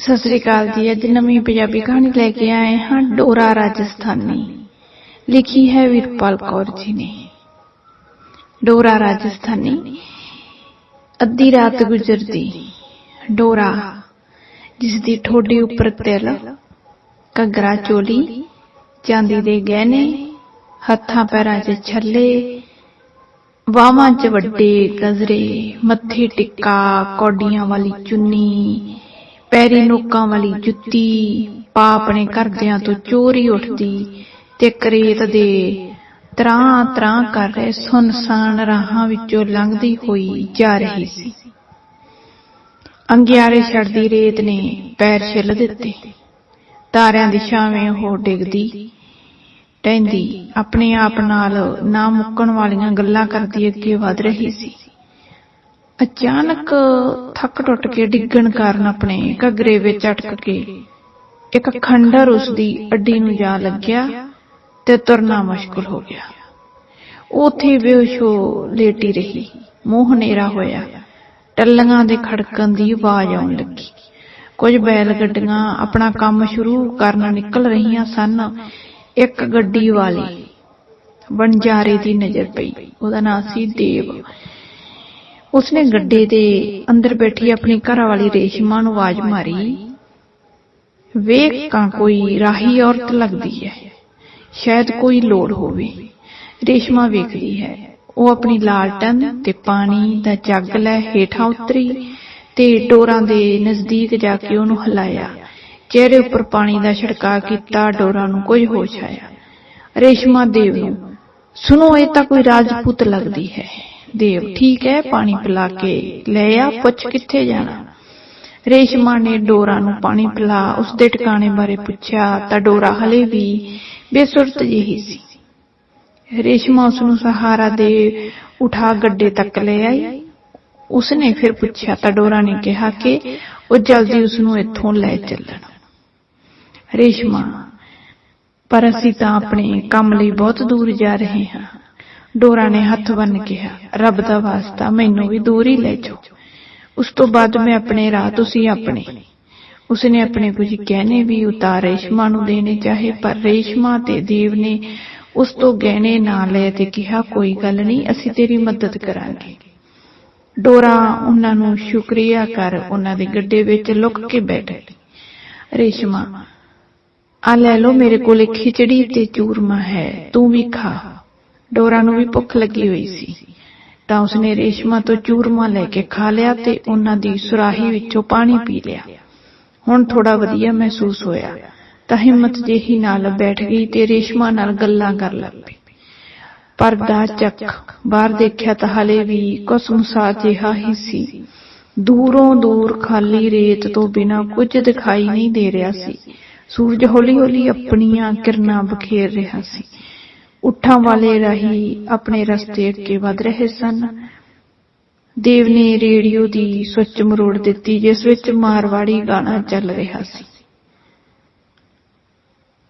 ਸਤਿ ਸ੍ਰੀ ਅਕਾਲ ਜੀ, ਅੱਜ ਨਵੀਂ ਪੰਜਾਬੀ ਕਹਾਣੀ ਲੈ ਕੇ ਆਏ ਹਾਂ, ਡੋਰਾ ਰਾਜਸਥਾਨੀ। ਲਿਖੀ ਹੈ ਵੀਰਪਾਲ ਕੌਰ ਜੀ ਨੇ। ਡੋਰਾ ਰਾਜਸਥਾਨੀ, ਅੱਧੀ ਰਾਤ ਗੁਜ਼ਰਦੀ। ਡੋਰਾ ਜਿਸ ਦੀ ਠੋਡੀ ਉੱਪਰ ਤਿਲ, ਘੱਗਰਾ ਚੋਲੀ, ਚਾਂਦੀ ਦੇ ਗਹਿਣੇ, ਹੱਥਾਂ ਪੈਰਾਂ 'ਚ ਛੱਲੇ ਬਾਹਾਂ 'ਚ ਵੱਡੇ ਗਜ਼ਰੇ, ਮੱਥੇ ਟਿੱਕਾ, ਕੌਡੀਆਂ ਵਾਲੀ ਚੁੰਨੀ ਪੈਰੀ ਨੋਕਾਂ ਵਾਲੀ ਜੁੱਤੀ ਪਾ ਆਪਣੇ ਘਰਦਿਆਂ ਤੋਂ ਚੋਰੀ ਉੱਠਦੀ ਤੇ ਕਰੇਤ ਦੇ ਤਰਾਂ ਤਰਾਂ ਕਰ ਰਹੇ ਸੁਨਸਾਨ ਰਾਹਾਂ ਵਿੱਚੋਂ ਲੰਘਦੀ ਹੋਈ ਜਾ ਰਹੀ ਸੀ। ਅੰਗਿਆਰੇ ਛੜਦੀ ਰੇਤ ਨੇ ਪੈਰ ਛਿੱਲ ਦਿੱਤੇ। ਤਾਰਿਆਂ ਦੀ ਛਾਵੇਂ ਉਹ ਡਿੱਗਦੀ, ਟਹਿੰਦੀ, ਆਪਣੇ ਆਪ ਨਾਲ ਨਾ ਮੁੱਕਣ ਵਾਲੀਆਂ ਗੱਲਾਂ ਕਰਦੀ ਅੱਗੇ ਵਧ ਰਹੀ ਸੀ। ਅਚਾਨਕ ਥੱਕ ਟੁੱਟ ਕੇ ਡਿੱਗਣ ਕਾਰਨ ਆਪਣੇ ਘੱਗਰੇ ਵਿੱਚ ਅਟਕ ਕੇ ਇੱਕ ਖੰਡਰ ਉਸ ਦੀ ਅੱਡੀ ਨੂੰ ਜਾ ਲੱਗਿਆ ਤੇ ਤੁਰਨਾ ਮੁਸ਼ਕਲ ਹੋ ਗਿਆ। ਉਥੇ ਬੇਹੋਸ਼ ਹੋ ਲੇਟੀ ਰਹੀ। ਮੂੰਹ ਹਨੇਰਾ ਹੋਇਆ। ਟੱਲੀਆਂ ਦੇ ਖੜਕਣ ਦੀ ਆਵਾਜ਼ ਆਉਣ ਲੱਗੀ। ਕੁਝ ਬੈਲ ਗੱਡੀਆਂ ਆਪਣਾ ਕੰਮ ਸ਼ੁਰੂ ਕਰਨ ਨਿਕਲ ਰਹੀਆਂ ਸਨ। ਇੱਕ ਗੱਡੀ ਵਾਲੀ। ਬਣਜਾਰੇ ਦੀ ਨਜ਼ਰ ਪਈ। ਉਹਦਾ ਨਾਂ ਸੀ ਦੇਵ। ਉਸਨੇ ਗੱਡੇ ਦੇ ਅੰਦਰ ਬੈਠੀ ਆਪਣੀ ਘਰ ਵਾਲੀ ਰੇਸ਼ਮਾ ਨੂੰ ਆਵਾਜ਼ ਮਾਰੀ। ਵੇਖ ਕਾ ਕੋਈ ਰਾਹੀ ਔਰਤ ਲੱਗਦੀ ਹੈ। ਸ਼ਾਇਦ ਕੋਈ ਲੋੜ ਹੋਵੇ। ਰੇਸ਼ਮਾ ਵੇਖਦੀ ਹੈ। ਉਹ ਆਪਣੀ ਲਾਲਟਨ ਤੇ ਪਾਣੀ ਦਾ ਜੱਗ ਲੈ ਹੇਠਾਂ ਉਤਰੀ ਤੇ ਡੋਰਾਂ ਦੇ ਨਜ਼ਦੀਕ ਜਾ ਕੇ ਉਹਨੂੰ ਹਿਲਾਇਆ। ਚਿਹਰੇ ਉੱਪਰ ਪਾਣੀ ਦਾ ਛਿੜਕਾ ਕੀਤਾ, ਡੋਰਾਂ ਨੂੰ ਕੁਝ ਹੋਸ਼ ਆਇਆ। ਰੇਸ਼ਮਾ ਦੇਵ ਨੂੰ, ਸੁਣੋ, ਇਹ ਤਾਂ ਕੋਈ ਰਾਜਪੂਤ ਲੱਗਦੀ ਹੈ। ਦੇਵ, ਠੀਕ ਹੈ, ਪਾਣੀ ਪਿਲਾ ਕੇ ਲੈ ਆ, ਪੁੱਛ ਕਿੱਥੇ ਜਾਣਾ। ਰੇਸ਼ਮਾ ਨੇ ਡੋਰਾ ਨੂੰ ਪਾਣੀ ਪਿਲਾ ਉਸ ਦੇ ਟਿਕਾਣੇ ਬਾਰੇ ਪੁੱਛਿਆ, ਤਾਂ ਡੋਰਾ ਹਲੇ ਵੀ ਬੇਸੁਰਤ ਜਿਹੀ ਸੀ। ਰੇਸ਼ਮਾ ਉਸ ਨੂੰ ਸਹਾਰਾ ਦੇ ਉਠਾ ਗੱਡੇ ਤੱਕ ਲੈ ਆਈ। ਉਸਨੇ ਫਿਰ ਪੁੱਛਿਆ, ਤਾਂ ਡੋਰਾ ਨੇ ਕਿਹਾ ਕਿ ਉਹ ਜਲਦੀ ਉਸ ਨੂੰ ਇੱਥੋਂ ਲੈ ਚੱਲਣ। ਰੇਸ਼ਮਾ, ਪਰ ਅਸੀਂ ਤਾਂ ਆਪਣੇ ਕੰਮ ਲਈ ਬਹੁਤ ਦੂਰ ਜਾ ਰਹੇ ਹਾਂ। ਡੋਰਾ ਨੇ ਹੱਥ ਬੰਨ ਕਿਹਾ, ਰੱਬ ਦਾ ਵਾਸਤਾ, ਮੈਨੂੰ ਵੀ ਦੂਰ ਹੀ ਲੈ ਜਾਓ। ਉਸ ਤੋਂ ਬਾਅਦ ਮੈਂ ਆਪਣੇ ਰਾਹ ਤੁਸੀਂ ਆਪਣੇ। ਉਸਨੇ ਆਪਣੇ ਕੁਝ ਗਹਿਣੇ ਵੀ ਉਤਾਰ ਰੇਸ਼ਮਾ ਨੂੰ ਦੇਣੇ, ਚਾਹੇ ਪਰ ਰੇਸ਼ਮਾ ਤੇ ਦੇਵ ਨੇ ਉਸ ਤੋਂ ਗਹਿਣੇ ਨਾ ਲਏ ਤੇ ਕਿਹਾ, ਕੋਈ ਗੱਲ ਨਹੀਂ, ਅਸੀਂ ਤੇਰੀ ਮਦਦ ਕਰਾਂਗੇ। ਡੋਰਾ ਉਹਨਾਂ ਨੂੰ ਸ਼ੁਕਰੀਆ ਕਰ, ਉਹਨਾਂ ਦੇ ਗੱਡੇ ਵਿੱਚ ਲੁਕ ਕੇ ਬੈਠ ਗਈ। ਰੇਸ਼ਮਾ, ਆ ਲੈ ਲੋ ਮੇਰੇ ਕੋਲ ਖਿਚੜੀ ਤੇ ਚੂਰਮਾ ਹੈ, ਤੂੰ ਵੀ ਖਾ। ਡੋਰਾ ਨੂੰ ਵੀ ਭੁੱਖ ਲੱਗੀ ਹੋਈ ਸੀ। ਤਾਂ ਉਸਨੇ ਰੇਸ਼ਮਾ ਤੋਂ ਚੂਰਮਾ ਲੈ ਕੇ ਖਾ ਲਿਆ ਤੇ ਉਹਨਾਂ ਦੀ ਸੁਰਾਹੀ ਵਿੱਚੋਂ ਪਾਣੀ ਪੀ ਲਿਆ। ਹੁਣ ਥੋੜਾ ਵਧੀਆ ਮਹਿਸੂਸ ਹੋਇਆ। ਤਾਂ ਹਿੰਮਤ ਜਿਹੀ ਨਾਲ ਬੈਠ ਗਈ ਤੇ ਰੇਸ਼ਮਾ ਨਾਲ ਗੱਲਾਂ ਕਰਨ ਲੱਗ। ਪਈ ਪਰ ਦਾ ਚੱਕ, ਬਾਹਰ ਦੇਖਿਆ ਤਾਂ ਹਲੇ ਵੀ ਕੁਸਮਸਾ ਜਿਹਾ ਹੀ ਸੀ। ਦੂਰੋਂ ਦੂਰ ਖਾਲੀ ਰੇਤ ਤੋਂ ਬਿਨਾ ਕੁਝ ਦਿਖਾਈ ਨਹੀਂ ਦੇ ਰਿਹਾ ਸੀ। ਸੂਰਜ ਹੌਲੀ-ਹੌਲੀ ਆਪਣੀਆਂ ਕਿਰਨਾਂ ਬਖੇਰ ਰਿਹਾ ਸੀ। ਉੱਠਾਂ ਵਾਲੇ ਰਾਹੀ ਆਪਣੇ ਰਸਤੇ ਅੱਗੇ ਵਧ ਰਹੇ ਸਨ। ਦੇਵ ਨੇ ਰੇਡੀਓ ਦੀ ਸੁੱਚ ਮਰੋੜ ਦਿੱਤੀ ਜਿਸ ਵਿੱਚ ਮਾਰਵਾੜੀ ਗਾਣਾ ਚੱਲ ਰਿਹਾ ਸੀ।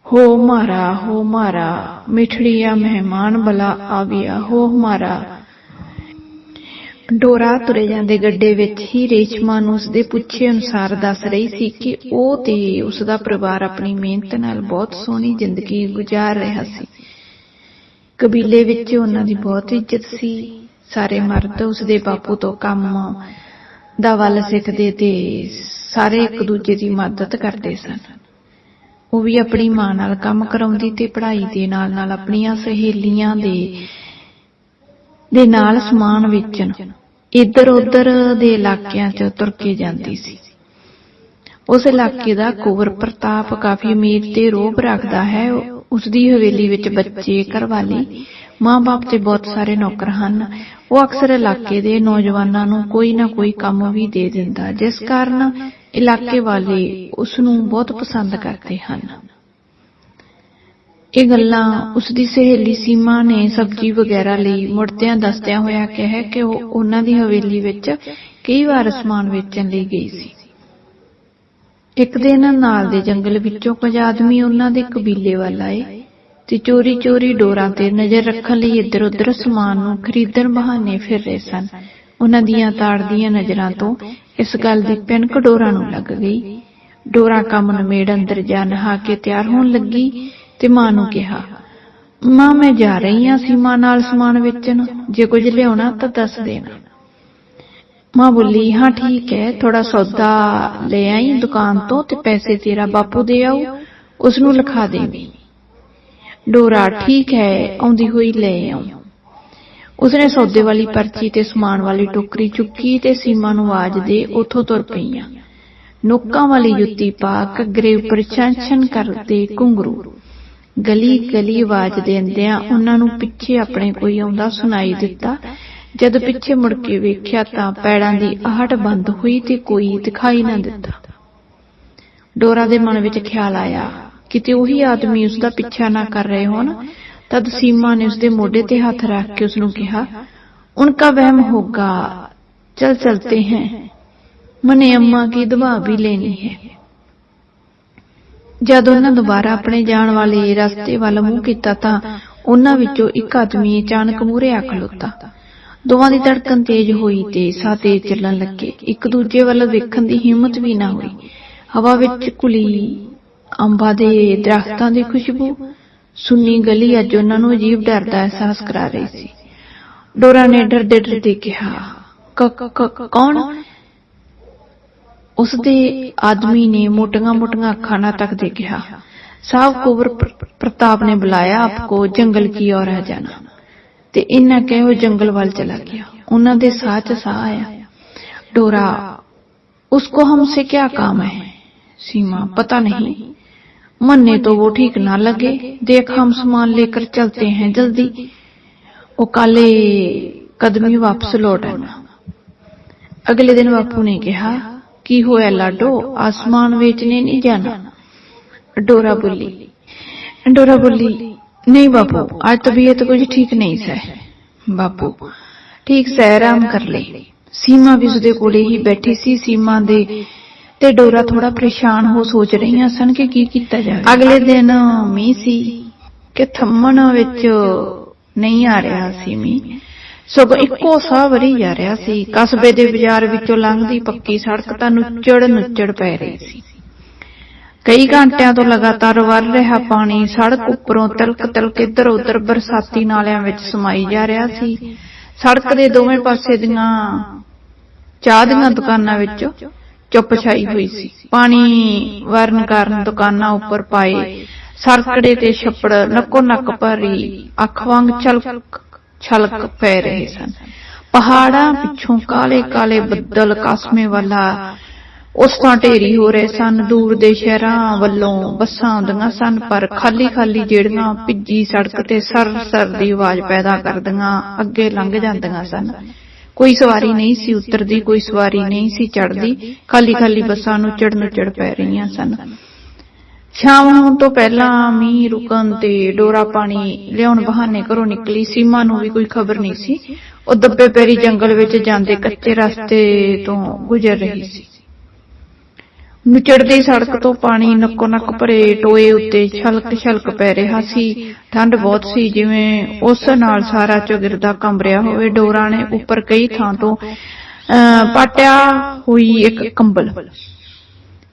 ਹੋ ਮਾਰਾ ਹੋ ਮਾਰਾ ਮਿਠੜੀਆ ਮਹਿਮਾਨ ਬਲਾ ਆਵਿਆ ਹੋ ਮਾਰਾ। ਡੋਰਾ ਤੁਰੇ ਜਾਂਦੇ ਗੱਡੇ ਵਿੱਚ ਹੀ ਰੇਸ਼ਮਾ ਨੂੰ ਉਸਦੇ ਪੁੱਛੇ ਅਨੁਸਾਰ ਦੱਸ ਰਹੀ ਸੀ ਕਿ ਉਹ ਤੇ ਉਸ ਦਾ ਪਰਿਵਾਰ ਆਪਣੀ ਮਿਹਨਤ ਨਾਲ ਬਹੁਤ ਸੋਹਣੀ ਜ਼ਿੰਦਗੀ ਗੁਜ਼ਾਰ ਰਿਹਾ ਸੀ। ਕਬੀਲੇ ਵਿੱਚ ਉਹਨਾਂ ਦੀ ਬਹੁਤ ਇੱਜ਼ਤ ਸੀ। ਸਾਰੇ ਮਰਦ ਉਸਦੇ ਬਾਪੂ ਤੋਂ ਕੰਮ ਦਾ ਵੱਲ ਸਿੱਖਦੇ ਤੇ ਸਾਰੇ ਇੱਕ ਦੂਜੇ ਦੀ ਮਦਦ ਕਰਦੇ ਸਨ। ਉਹ ਵੀ ਆਪਣੀ ਮਾਂ ਨਾਲ ਕੰਮ ਕਰਾਉਂਦੀ ਤੇ ਪੜ੍ਹਾਈ ਦੇ ਨਾਲ ਨਾਲ ਆਪਣੀਆਂ ਸਹੇਲੀਆਂ ਦੇ ਦੇ ਨਾਲ ਸਮਾਨ ਵੇਚਣ ਇੱਧਰ ਉੱਧਰ ਦੇ ਇਲਾਕਿਆਂ 'ਚ ਤੁਰ ਕੇ ਜਾਂਦੀ ਸੀ। ਉਸ ਇਲਾਕੇ ਦਾ ਕੁਵਰ ਪ੍ਰਤਾਪ ਕਾਫੀ ਅਮੀਰ ਤੇ ਰੋਬ ਰੱਖਦਾ ਹੈ। ਉਸ ਦੀ ਹਵੇਲੀ ਵਿੱਚ ਬੱਚੇ ਘਰਵਾਲੀ, ਮਾਂ-ਬਾਪ ਤੇ ਬਹੁਤ ਸਾਰੇ ਨੌਕਰ ਹਨ। ਉਹ ਅਕਸਰ ਇਲਾਕੇ ਦੇ ਨੌਜਵਾਨਾਂ ਨੂੰ ਕੋਈ ਨਾ ਕੋਈ ਕੰਮ ਵੀ ਦੇ ਦਿੰਦਾ, ਜਿਸ ਕਾਰਨ ਇਲਾਕੇ ਵਾਲੇ ਉਸ ਨੂੰ ਬਹੁਤ ਪਸੰਦ ਕਰਦੇ ਹਨ। ਇਹ ਗੱਲਾਂ ਉਸ ਦੀ ਸਹੇਲੀ ਸੀਮਾ ਨੇ ਸਬਜ਼ੀ ਵਗੈਰਾ ਲਈ ਮੁੜਦਿਆਂ ਦੱਸਦਿਆਂ ਹੋਇਆ ਕਿਹਾ ਕਿ ਉਹ ਉਹਨਾਂ ਦੀ ਹਵੇਲੀ ਵਿੱਚ ਕਈ ਵਾਰ ਸਮਾਨ ਵੇਚਣ ਲਈ ਗਈ ਸੀ। ਇੱਕ ਦਿਨ ਨਾਲ ਦੇ ਜੰਗਲ ਵਿੱਚੋਂ ਕੁਝ ਆਦਮੀ ਉਹਨਾਂ ਦੇ ਕਬੀਲੇ ਵੱਲ ਆਏ ਤੇ ਚੋਰੀ ਚੋਰੀ ਡੋਰਾਂ ਤੇ ਨਜ਼ਰ ਰੱਖਣ ਲਈ ਇੱਧਰ ਉੱਧਰ ਸਮਾਨ ਨੂੰ ਖਰੀਦਣ ਬਹਾਨੇ ਫਿਰ ਰਹੇ ਸਨ। ਉਹਨਾਂ ਦੀਆਂ ਤਾੜਦੀਆਂ ਨਜ਼ਰਾਂ ਤੋਂ ਇਸ ਗੱਲ ਦੀ ਪਿੰਕ ਡੋਰਾਂ ਨੂੰ ਲੱਗ ਗਈ। ਡੋਰਾਂ ਕੰਮ ਨਮੇੜ ਅੰਦਰ ਜਾ ਨਹਾ ਕੇ ਤਿਆਰ ਹੋਣ ਲੱਗੀ ਤੇ ਮਾਂ ਨੂੰ ਕਿਹਾ, ਮਾਂ, ਮੈਂ ਜਾ ਰਹੀ ਹਾਂ ਸੀਮਾ ਨਾਲ ਸਮਾਨ ਵੇਚਣ। ਜੇ ਕੁਝ ਲਿਆਉਣਾ ਤਾਂ ਦੱਸ ਦੇਣਾ। ਮਾਂ ਬੋਲੀ, ਹਾਂ, ਠੀਕ ਹੈ ਥੋੜਾ ਸੌਦਾ ਲੈ ਆਈ ਦੁਕਾਨ ਤੋਂ ਤੇ ਪੈਸੇ ਤੇਰਾ ਬਾਪੂ ਦੇ ਆਉ ਉਸ ਨੂੰ ਲਿਖਾ ਦੇਵੀਂ। ਡੋਰਾ, ਠੀਕ ਹੈ, ਆਉਂਦੀ ਹੋਈ ਲੈ ਆਉ ਉਸਨੇ ਸੌਦੇ ਵਾਲੀ ਪਰਚੀ ਤੇ ਸਮਾਨ ਵਾਲੀ ਟੋਕਰੀ ਚੁੱਕੀ ਤੇ ਸੀਮਾ ਨੂੰ ਆਵਾਜ਼ ਦੇ ਉਥੋਂ ਤੁਰ ਪਈਆਂ। ਨੋਕਾਂ ਵਾਲੀ ਜੁੱਤੀ ਪਾ ਘੱਗਰੇ ਉੱਪਰ ਛਣ ਕਰਦੇ ਘੁੰਗਰੂ। ਗਲੀ ਗਲੀ ਆਵਾਜ਼ ਦਿੰਦਿਆਂ ਉਹਨਾਂ ਨੂੰ ਪਿੱਛੇ ਆਪਣੇ ਕੋਈ ਆਉਂਦਾ ਸੁਣਾਈ ਦਿੱਤਾ ਜਦ ਪਿੱਛੇ ਮੁੜ ਕੇ ਵੇਖਿਆ ਤਾਂ ਪੈੜਾਂ ਦੀ ਆਹਟ ਬੰਦ ਹੋਈ ਤੇ ਕੋਈ ਦਿਖਾਈ ਨਾ ਦਿੱਤਾ। ਡੋਰਾ ਦੇ ਮਨ ਵਿੱਚ ਖਿਆਲ ਆਇਆ ਕਿਤੇ ਉਹੀ ਆਦਮੀ ਉਸ ਦਾ ਪਿੱਛਾ ਨਾ ਕਰ ਰਹੇ ਹੋਣ, ਤਦ ਸੀਮਾ ਨੇ ਉਸ ਦੇ ਮੋਢੇ ਤੇ ਹੱਥ ਰੱਖ ਕੇ ਉਸ ਨੂੰ ਕਿਹਾ, ਉਨਕਾ ਵਹਿਮ ਹੋਗਾ। ਚਲ ਚਲਤੇ हैं ਮਨੇ ਅੰਮਾ ਕੀ ਦਵਾ ਵੀ ਲੈਣੀ ਹੈ। ਜਦ ਉਹਨਾਂ ਦੁਬਾਰਾ ਆਪਣੇ ਜਾਣ ਵਾਲੇ ਰਸਤੇ ਵੱਲ ਮੂੰਹ ਕੀਤਾ ਤਾਂ ਉਹਨਾਂ ਵਿੱਚੋਂ ਇੱਕ ਆਦਮੀ ਅਚਾਨਕ ਮੂਹਰੇ ਆ ਖਲੋਤਾ ਦੋਵਾਂ ਦੀ ਧੜਕਣ ਤੇਜ਼ ਹੋਈ ਤੇ ਸਾਹ ਤੇਜ਼ ਚੱਲਣ ਲੱਗੇ। ਇੱਕ ਦੂਜੇ ਵੱਲ ਵੇਖਣ ਦੀ ਹਿੰਮਤ ਵੀ ਨਾ ਹੋਈ। ਹਵਾ ਵਿੱਚ ਘੁਲੀ ਅੰਬਾਂ ਦੇ ਦਰਖਤਾਂ ਦੀ ਖੁਸ਼ਬੂ। ਸੁੰਨੀ ਗਲੀ ਅੱਜ ਉਹਨਾਂ ਨੂੰ ਅਜੀਬ ਡਰ ਦਾ ਅਹਿਸਾਸ ਕਰਾ ਰਹੀ ਸੀ। ਡੋਰਾ ਨੇ ਡਰਦੇ ਡਰਦੇ ਕਿਹਾ ਕੌਣ? ਉਸ ਦੇ ਆਦਮੀ ਨੇ ਮੋਟੀਆਂ-ਮੋਟੀਆਂ ਅੱਖਾਂ ਨਾਲ ਤੱਕਦੇ ਕਿਹਾ ਸਾਹਬ ਕੁਬਰ ਪ੍ਰਤਾਪ ਨੇ ਬੁਲਾਇਆ ਆਪਕੋ ਜੰਗਲ ਕੀ ਔਰ ਹੈ ਜਾਣਾ। ਤੇ ਇੰਨਾ ਕਹਿ ਉਹ ਜੰਗਲ ਵੱਲ ਚਲਾ ਗਿਆ ਉਹਨਾਂ ਦੇ ਸਾਹ 'ਚ ਸਾਹ ਆਇਆ ਡੋਰਾ उसको हमसे क्या काम है सीमा पता नहीं मन्ने तो वो ठीक ना लगे देख हम सामान लेकर चलते हैं जल्दी वो काले कदमी वापस लौट आना अगले दिन बापू ने कहा की होया लाडो आसमान बेचने नहीं जाना डोरा बोली डोरा बोली नहीं बापू आज तबीयत कुछ ठीक नहीं सै ਬਾਪੂ ਠੀਕ ਸੈ ਆਰਾਮ ਕਰ ਲੈ ਸੀਮਾ ਵੀ ਉਸਦੇ ਕੋਲੇ ਹੀ ਬੈਠੀ ਸੀ ਸੀਮਾ ਦੇ ਤੇ ਡੋਰਾ ਥੋੜਾ ਪਰੇਸ਼ਾਨ ਹੋ ਸੋਚ ਰਹੀਆਂ ਸਨ ਕਿ ਕੀ ਕੀਤਾ ਜਾਵੇ ਅਗਲੇ ਦਿਨ ਮੀਂਹ ਸੀ ਕਿ ਥੰਮਣ ਵਿੱਚ ਨਹੀਂ ਆ ਰਿਹਾ ਸੀ ਮੀਂਹ ਸਗੋਂ ਇੱਕੋ ਸਾਹ ਵਰੀ ਜਾ ਰਿਹਾ ਸੀ ਕਸਬੇ ਦੇ ਬਾਜ਼ਾਰ ਵਿੱਚੋਂ ਲੰਘਦੀ ਪੱਕੀ ਸੜਕ ਤਾਂ ਨੁੱਚੜ ਨੁੱਚੜ ਪੈ ਰਹੀ ਸੀ ਕਈ ਘੰਟਿਆਂ ਤੋਂ ਲਗਾਤਾਰ ਵਰ ਰਿਹਾ ਪਾਣੀ, ਸੜਕ ਉੱਪਰੋਂ ਤਿਲਕ ਤਿਲਕ ਇੱਧਰ ਉੱਧਰ ਬਰਸਾਤੀ ਨਾਲਿਆਂ ਵਿੱਚ ਸਮਾਈ ਜਾ ਰਿਹਾ ਸੀ। ਸੜਕ ਦੇ ਦੋਵੇਂ ਪਾਸੇ ਦੀਆਂ ਚਾਹ ਦੀਆਂ ਦੁਕਾਨਾਂ ਵਿੱਚ ਚੁੱਪ ਛਾਈ ਹੋਈ ਸੀ। ਪਾਣੀ ਵਰਨ ਕਾਰਨ ਦੁਕਾਨਾਂ ਉੱਪਰ ਪਾਏ ਸਰਕੜੇ ਤੇ ਛੱਪੜ ਨੱਕੋ ਨੱਕ ਭਰੀ ਅੱਖ ਵਾਂਗ ਛਲਕ ਛਲਕ ਪੈ ਰਹੇ ਸਨ। ਪਹਾੜਾਂ ਪਿੱਛੋਂ ਕਾਲੇ ਕਾਲੇ ਬੱਦਲ ਕਾਸਮੇ ਵਾਲਾ ਉਸ ਤਾਂ ਢੇਰੀ ਹੋ ਰਹੇ ਸਨ, ਦੂਰ ਦੇ ਸ਼ਹਿਰਾਂ ਵੱਲੋਂ ਬੱਸਾਂ ਆਉਂਦੀਆਂ ਸਨ, ਪਰ ਖਾਲੀ ਖਾਲੀ ਜਿਹੜੀਆਂ ਭਿੱਜੀ ਸੜਕ ਤੇ ਸਰ ਸਰ ਦੀ ਆਵਾਜ਼ ਪੈਦਾ ਕਰਦੀਆਂ ਅੱਗੇ ਲੰਘ ਜਾਂਦੀਆਂ ਸਨ। ਕੋਈ ਸਵਾਰੀ ਨਹੀਂ ਸੀ ਉਤਰਦੀ, ਕੋਈ ਸਵਾਰੀ ਨਹੀਂ ਸੀ ਚੜਦੀ ਖਾਲੀ ਖਾਲੀ ਬੱਸਾਂ ਨੂੰ ਚੜਨ ਚੜ ਪੈ ਰਹੀਆਂ ਸਨ। ਸ਼ਾਮ ਹੋਣ ਤੋਂ ਪਹਿਲਾਂ ਮੀਂਹ ਰੁਕਣ ਤੇ ਡੋਰਾ ਪਾਣੀ ਲਿਆਉਣ ਬਹਾਨੇ ਘਰੋਂ ਨਿਕਲੀ। ਸੀਮਾ ਨੂੰ ਵੀ ਕੋਈ ਖਬਰ ਨਹੀਂ ਸੀ। ਉਹ ਦੱਬੇ ਪੈਰੀ ਜੰਗਲ ਵਿੱਚ ਜਾਂਦੇ ਕੱਚੇ ਰਸਤੇ ਤੋਂ ਗੁਜ਼ਰ ਰਹੀ ਸੀ। ਨੁਚੜਦੀ ਸੜਕ ਤੋਂ ਪਾਣੀ ਨੱਕੋ ਨੱਕ ਭਰੇ ਟੋਏ ਉੱਤੇ ਛਲਕ ਛਲਕ ਪੈ ਰਿਹਾ ਸੀ। ਠੰਡ ਬਹੁਤ ਸੀ, ਜਿਵੇਂ ਉਸ ਨਾਲ ਸਾਰਾ ਚੌਗਿਰਦਾ ਕੰਬਰਿਆ ਹੋਵੇ। ਡੋਰਾ ਨੇ ਉੱਪਰ ਕਈ ਥਾਂ ਤੋਂ ਪਾਟਿਆ ਹੋਈ ਇੱਕ ਕੰਬਲ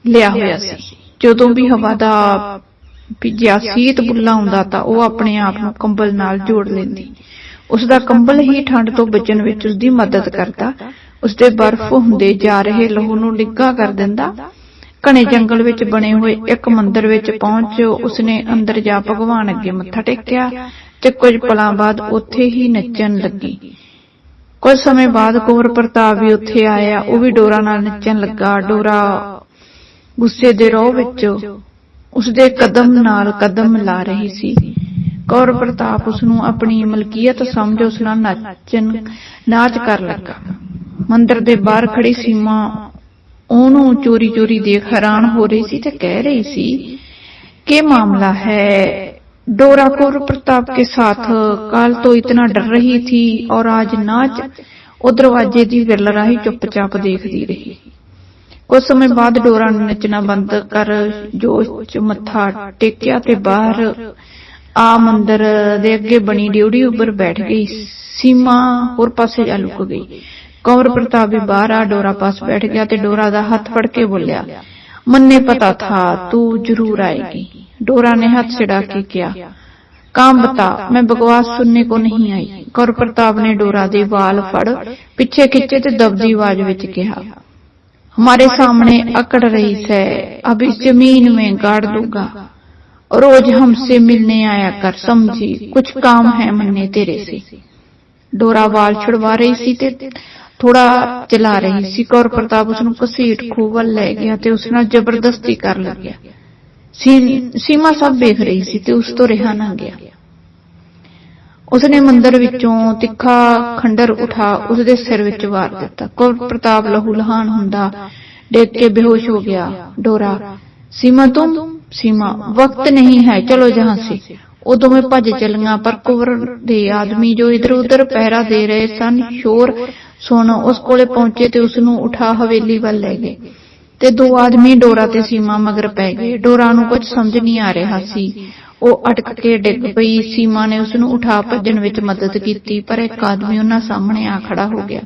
ਲਿਆ ਹੋਇਆ ਸੀ। ਜਦੋਂ ਵੀ ਹਵਾ ਦਾ ਭਿੱਜਿਆ ਸੀਤ ਬੁੱਲਾ ਹੁੰਦਾ ਤਾਂ ਉਹ ਆਪਣੇ ਆਪ ਨੂੰ ਕੰਬਲ ਨਾਲ ਜੋੜ ਲੈਂਦੀ। ਉਸ ਦਾ ਕੰਬਲ ਹੀ ਠੰਡ ਤੋਂ ਬਚਣ ਵਿੱਚ ਉਸ ਦੀ ਮਦਦ ਕਰਦਾ। ਉਸ ਦੇ ਬਰਫ਼ ਹੁੰਦੇ ਜਾ ਰਹੇ ਲਹੂ ਨੂੰ ਨਿੱਘਾ ਕਰ ਦਿੰਦਾ। ਘਣੇ ਜੰਗਲ ਵਿੱਚ ਬਣੇ ਹੋਏ ਇੱਕ ਮੰਦਿਰ ਵਿੱਚ ਪਹੁੰਚ, ਉਸਨੇ ਅੰਦਰ ਜਾ ਭਗਵਾਨ ਅੱਗੇ ਮੱਥਾ ਟੇਕਿਆ ਤੇ ਕੁਝ ਪਲਾਂ ਬਾਅਦ ਉੱਥੇ ਹੀ ਨੱਚਣ ਲੱਗੀ। ਕੁਝ ਸਮੇਂ ਬਾਅਦ ਕੋਰ ਪ੍ਰਤਾਪ ਵੀ ਉੱਥੇ ਆਇਆ, ਉਹ ਵੀ ਡੋਰਾ ਨਾਲ ਨੱਚਣ ਲੱਗਾ, ਡੋਰਾ ਗੁੱਸੇ ਦੇ ਰੋਹ ਵਿੱਚ ਉਸਦੇ ਕਦਮ ਨਾਲ ਕਦਮ ਲਾ ਰਹੀ ਸੀ। ਕੌਰ ਪ੍ਰਤਾਪ ਉਸ ਨੂੰ ਆਪਣੀ ਮਲਕੀਅਤ ਸਮਝ ਉਸ ਨਾਲ ਨੱਚਣ, ਨਾਚ ਕਰ ਲੱਗਾ। ਮੰਦਰ ਦੇ ਬਾਹਰ ਖੜੀ ਸੀਮਾ ਉਹਨੂੰ ਚੋਰੀ ਚੋਰੀ ਦੇਖ ਹੈਰਾਨ ਹੋ ਰਹੀ ਸੀ ਤੇ ਕਹਿ ਰਹੀ ਸੀ ਕਿ मामला है डोरा कौर प्रताप के साथ कल तो इतना डर रही थी और आज नाच ਉਹ ਦਰਵਾਜ਼ੇ ਦੀ ਵਿਰਲ ਰਾਹੀਂ ਚੁੱਪਚਾਪ ਦੇਖਦੀ ਰਹੀ ਕੁਝ ਸਮੇਂ ਬਾਅਦ ਡੋਰਾ ਨੇ ਨੱਚਣਾ ਬੰਦ ਕਰ ਜੋਸ਼ ਚ ਮੱਥਾ ਟੇਕਿਆ ਤੇ ਬਾਹਰ ਆ ਮੰਦਰ ਦੇ ਅੱਗੇ ਬਣੀ ਡਿਉੜੀ ਉੱਪਰ ਬੈਠ ਗਈ ਸੀਮਾ ਹੋਰ ਪਾਸੇ ਜਾ ਲੁਕ ਗਈ ਕੌਰ ਪ੍ਰਤਾਪ ਵੀ ਬਾਹਰ ਆ ਡੋਰਾ ਪਾਸ ਬੈਠ ਗਿਆ ਤੇ ਡੋਰਾ ਦਾ ਹੱਥ ਫੜ ਕੇ ਬੋਲਿਆ मन्ने पता था तू जरूर आएगी डोरा ने हाथ छिड़ा के किया काम बता मैं बकवास सुनने को नहीं आई कौर प्रताप ने डोरा दे वाल फड़ पिछे खिंचे ते दबदी आवाज विच कहा हमारे सामने अकड़ रही है अब इस जमीन में गाड़ दूंगा रोज हमसे मिलने आया कर समझी कुछ काम है मन्ने तेरे से ਡੋਰਾ ਵਾਲ ਛੁਡਵਾ ਰਹੀ ਸੀ ਤੇ ਥੋੜਾ ਚਲਾ ਰਹੀ ਸੀ ਕੌਰ ਪ੍ਰਤਾਪ ਉਸ ਨੂੰ ਘਸੀਟ ਖੂਹ ਵੱਲ ਲੈ ਗਿਆ ਤੇ ਉਸ ਨਾਲ ਜ਼ਬਰਦਸਤੀ ਕਰਨ ਲੱਗਿਆ। ਸੀਮਾ ਸਭ ਵੇਖ ਰਹੀ ਸੀ ਤੇ ਉਸ ਤੋਂ ਰਿਹਾ ਨਾ ਗਿਆ। ਉਸਨੇ ਮੰਦਰ ਵਿੱਚੋਂ ਤਿੱਖਾ ਖੰਡਰ ਉਠਾ ਉਸਦੇ ਸਿਰ ਵਿੱਚ ਵਾਰ ਦਿੱਤਾ। ਕੌਰ ਪ੍ਰਤਾਪ ਲਹੂ ਲਹਾਨ ਹੁੰਦਾ ਡੇਕ ਕੇ ਬੇਹੋਸ਼ ਹੋ ਗਿਆ। ਡੋਰਾ, ਸੀਮਾ ਤੁਮ? ਸੀਮਾ, ਵਕਤ ਨਹੀਂ ਹੈ, ਚਲੋ ਜਹਾਂ ਸੇ। ਉਹ ਦੋਵੇਂ ਭੱਜ ਚਲੀਆਂ ਪਰ ਕੁਵਰ ਦੇ ਆਦਮੀ ਜੋ ਇਧਰ ਉਧਰ ਪਹਿਰਾ ਦੇ ਰਹੇ ਸਨ, ਸ਼ੋਰ ਸੁਣ, ਉਸ ਕੋਲੇ ਪਹੁੰਚੇ ਤੇ ਉਸ ਨੂੰ ਉਠਾ ਹਵੇਲੀ ਵੱਲ ਲੈ ਗਏ। ਤੇ ਦੋ ਆਦਮੀ ਡੋਰਾ ਤੇ ਸੀਮਾ ਮਗਰ ਪੈ ਗਏ। ਡੋਰਾ ਨੂੰ ਕੁਝ ਸਮਝ ਨਹੀਂ ਆ ਰਿਹਾ ਸੀ। ਉਹ ਅਟਕ ਕੇ ਡਿੱਗ ਪਈ। ਸੀਮਾ ਨੇ ਉਸ ਨੂੰ ਉਠਾ ਭੱਜਣ ਵਿੱਚ ਮਦਦ ਕੀਤੀ, ਪਰ ਇੱਕ ਆਦਮੀ ਉਹਨਾਂ ਸਾਹਮਣੇ ਆ ਖੜਾ ਹੋ ਗਿਆ।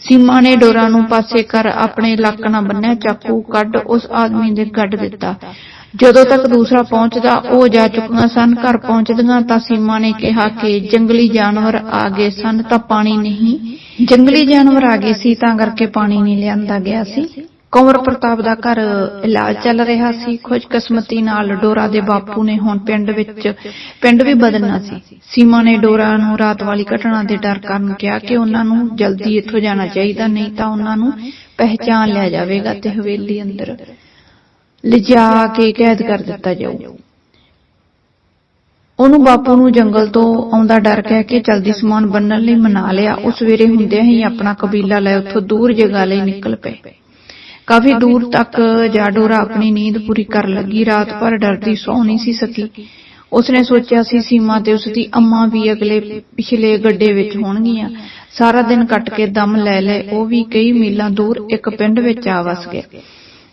ਸੀਮਾ ਨੇ ਡੋਰਾ ਨੂੰ ਪਾਸੇ ਕਰ ਆਪਣੇ ਲੱਕ ਨਾਲ ਬੰਨਿਆ, ਚਾਕੂ ਕੱਢ ਉਸ ਆਦਮੀ ਦੇ ਗੱਡ ਦਿੱਤਾ। ਜਦੋਂ ਤੱਕ ਦੂਸਰਾ ਪਹੁੰਚਦਾ, ਉਹ ਜਾ ਚੁੱਕੀਆਂ ਸਨ, ਘਰ ਪਹੁੰਚਦੀਆਂ ਤਾਂ ਸੀਮਾ ਨੇ ਕਿਹਾ ਕਿ ਜੰਗਲੀ ਜਾਨਵਰ ਆ ਗਏ ਸਨ ਤਾਂ ਪਾਣੀ ਨਹੀਂ। ਜੰਗਲੀ ਜਾਨਵਰ ਆ ਗਏ ਸੀ ਤਾਂ ਕਰਕੇ ਪਾਣੀ ਨਹੀਂ ਲਿਆਂਦਾ ਗਿਆ ਸੀ। ਕੰਵਰ ਪ੍ਰਤਾਪ ਦਾ ਘਰ ਇਲਾਜ ਚੱਲ ਰਿਹਾ ਸੀ। ਖੁਸ਼ਕਿਸਮਤੀ ਨਾਲ ਡੋਰਾ ਦੇ ਬਾਪੂ ਨੇ ਹੁਣ ਪਿੰਡ ਵਿੱਚ, ਪਿੰਡ ਵੀ ਬਦਲਣਾ ਸੀ। ਸੀਮਾ ਨੇ ਡੋਰਾ ਨੂੰ ਰਾਤ ਵਾਲੀ ਘਟਨਾ ਦੇ ਡਰ ਕਾਰਨ ਕਿਹਾ ਕਿ ਉਹਨਾਂ ਨੂੰ ਜਲਦੀ ਇੱਥੋਂ ਜਾਣਾ ਚਾਹੀਦਾ, ਨਹੀਂ ਤਾਂ ਉਹਨਾਂ ਨੂੰ ਪਹਿਚਾਨ ਲਿਆ ਜਾਵੇਗਾ ਤੇ ਹਵੇਲੀ ਅੰਦਰ। ਲਿਜਾ ਕੇ ਕੈਦ ਕਰ ਦਿੱਤਾ ਜਾਊ। ਉਹਨੂੰ ਬਾਪੂ ਨੂੰ ਜੰਗਲ ਤੋਂ ਆਉਂਦਾ ਡਰ ਕਹਿ ਕੇ ਜਲਦੀ ਸਮਾਨ ਬੰਨਣ ਲਈ ਮਨਾ ਲਿਆ। ਉਸ ਸਵੇਰੇ ਹੁੰਦਿਆਂ ਹੀ ਆਪਣਾ ਕਬੀਲਾ ਲੈ ਉੱਥੋਂ ਦੂਰ ਜਗ੍ਹਾ ਲਈ ਨਿਕਲ ਪਏ। ਕਾਫੀ ਦੂਰ ਤੱਕ ਜਾ ਆਪਣੀ ਨੀਂਦ ਪੂਰੀ ਕਰ ਲੱਗੀ। ਰਾਤ ਭਰ ਡਰਦੀ ਸੌ ਨਹੀਂ ਸੀ ਸਕੀ ਉਸਨੇ ਸੋਚਿਆ ਸੀ ਸੀਮਾ ਤੇ ਉਸਦੀ ਅੰਮਾ ਵੀ ਅਗਲੇ ਪਿਛਲੇ ਗੱਡੇ ਵਿੱਚ ਹੋਣਗੀਆਂ। ਸਾਰਾ ਦਿਨ ਕੱਟ ਕੇ ਦਮ ਲੈ ਲੈ, ਉਹ ਵੀ ਕਈ ਮੀਲਾਂ ਦੂਰ ਇੱਕ ਪਿੰਡ ਵਿੱਚ ਆ ਵਸ ਗਿਆ।